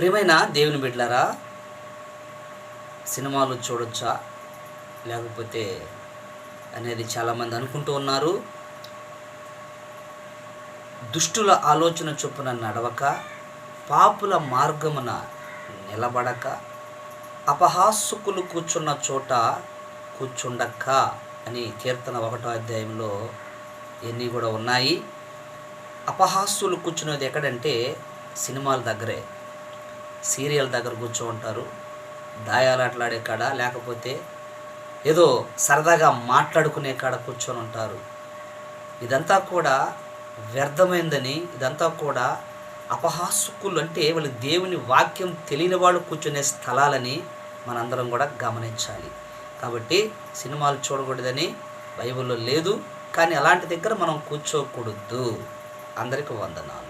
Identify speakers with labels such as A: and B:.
A: ప్రియమైన దేవుని బిడ్డలారా సినిమాలు చూడొచ్చా? లేకపోతే అనేది చాలామంది అనుకుంటూ ఉన్నారు. దుష్టుల ఆలోచన చొప్పున నడవక పాపుల మార్గమున నిలబడక అపహాసుకులు కూర్చున్న చోట కూర్చుండక్క అని కీర్తన ఒకటో అధ్యాయంలో ఇవన్నీ కూడా ఉన్నాయి. అపహాస్యులు కూర్చునేది ఎక్కడంటే సినిమాల దగ్గరే. సీరియల్ దగ్గర కూర్చో ఉంటారు దాయాలాటలాడే కాడ లేకపోతే ఏదో సరదాగా మాట్లాడుకునే కాడ కూర్చొని ఉంటారు. ఇదంతా కూడా వ్యర్థమైందని ఇదంతా కూడా అపహాసుకులు అంటే వాళ్ళు దేవుని వాక్యం తెలియని వాళ్ళు కూర్చునే స్థలాలని మనందరం కూడా గమనించాలి. కాబట్టి సినిమాలు చూడకూడదని బైబిల్లో లేదు కానీ అలాంటి దగ్గర మనం కూర్చోకూడదు. అందరికీ వందనాలు.